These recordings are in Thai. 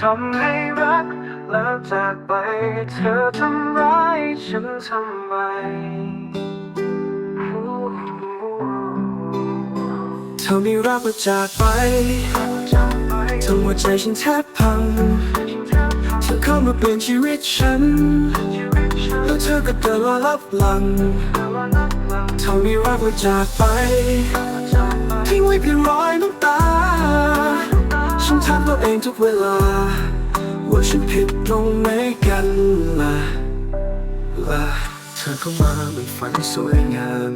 ทำให้รักแล้วจากไป เธอทำร้ายฉันทำไม เธอม่รักมาจากไปทั้งหัวใจฉันแทบพัง เธอเข้ามาเปลี่ยนชีวิตฉัน แล้วเธอก็เดินมาลับหลัง เธอม่รักมาจากไปทิ้งไว้เพียงรอยน้ำตา ฉันถามตัวเองทุกเวลา ว่าฉันผิดตรงไหนกันล่ะล่ะเธอเข้ามาเหมือนฝันสวยงาม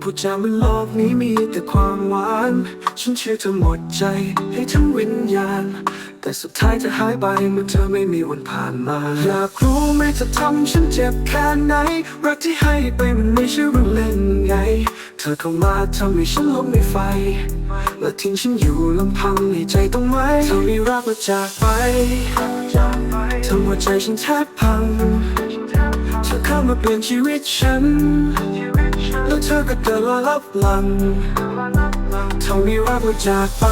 พูดจาเหมือนโลกนี้มีแต่ความหวาน ฉันเชื่อเธอหมดใจให้ทั้งวิญญาณ แต่สุดท้ายจะหายไปเมื่อเธอไม่มีวันผ่านมา อยากรู้ไหมจะทำฉันเจ็บแค่ไหน รักที่ให้ไปมันไม่ใช่เรื่องเล่นไง เธอเข้ามาทำให้ฉันล้มในไฟ และทิ้งฉันอยู่ลำพังในใจต้องไว้เธอไม่รักมาจากไปทำหัวใจฉันแทบพัง เธอเข้ามาเปลี่ยนชีวิตฉัน แล้วเธอก็เดินมาลับหลังเธอไม่รักมาจากไป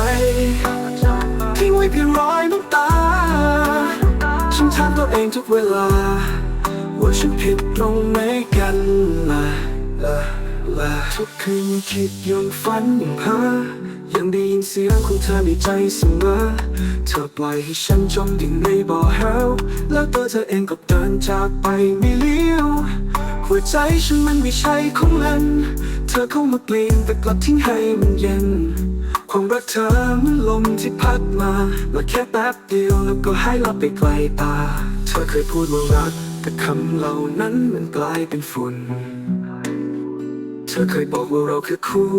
ทิ้งไว้เพียงรอยน้ำตา ฉันถามตัวเองทุกเวลา ว่าฉันผิดตรงไหนกันล่ะ ล่ะล่ะทุกคืนยังคิดยังฝันยังเพ้อยังได้ยินเสียงของเธอในใจเสมอ เธอปล่อยให้ฉันจมดิ่งในบ่อเหวแล้วตัวเธอเองก็เดินจากไปไม่เลี้ยว หัวใจฉันมันไม่ใช่ของมันเธอเข้ามาเปลี่ยนแต่กลับทิ้งให้มันเย็น ความรักเธอเหมือนลมที่พัดมามาแค่แป๊บเดียวแล้วก็ให้ลับไปไกลตา เธอเคยพูดว่ารัก แต่คำเหล่านั้นมันกลายเป็นฝุ่น อเคยบอกว่าเราคือคู่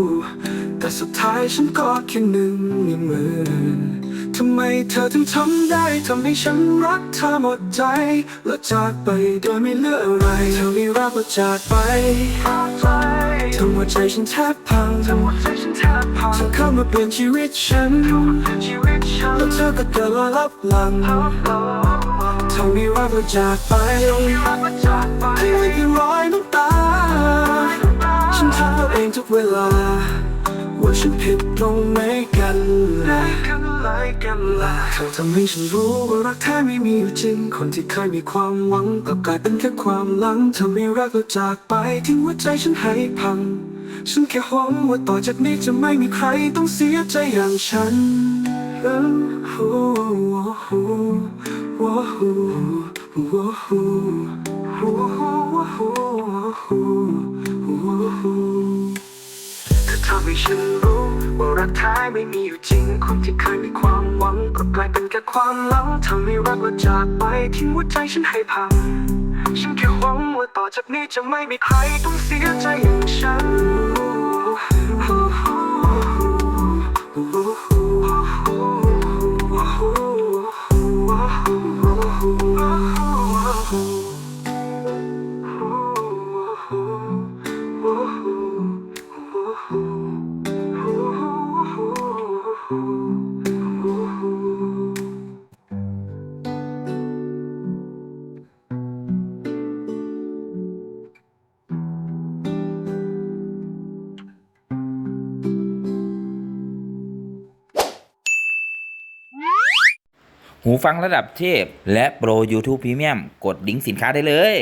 แต่สุดท้ายฉันก็แค่หนึ่งในหมื่นทำไมเธอถึงทำได้ทำให้ฉันรักเธอหมดใจ แล้วจากไปโดยไม่เหลืออะไร เธอไม่รักก็จากไปทั้งหัวใจฉันแทบพังทั้งหัวใจฉันแทบพังเธอเข้ามาเปลี่ยนชีวิตฉันแล้วเธอก็เดินมาลับหลังเธอไม่รักก็จากไปทิ้งไว้เพียงรอยน้ำตา องทุกเวลา ว่าฉันผิดตรงไหนกันล่ะเธอทำให้ฉันรู้ว่ารักแท้ไม่มีอยู่จริง คนที่เคยมีความหวังกลับกลายเป็นแค่ความหลังเธอไม่รักก็จากไปทิ้งหัวใจฉันให้พัง ฉันแค่หวังว่าต่อจากนี้จะไม่มีใครต้องเสียใจอย่างฉันเออโอ้โหโอ้โหโอ้โหโอ้โหโอ้โหโอ้โหเธอ ทำให้ฉันรู้ว่ารักแท้ไม่มีอยู่จริง คนที่เคยมีความหวังก็กลายเป็นแค่ความหลังทำให้รักเราจากไปทิ้งหัวใจฉันให้พัง ฉันแค่หวังว่าต่อจากนี้จะไม่มีใครต้องเสียใจอย่างฉัน หูฟังระดับเทพ และโปร YouTube Premium กดลิงก์สินค้าได้เลย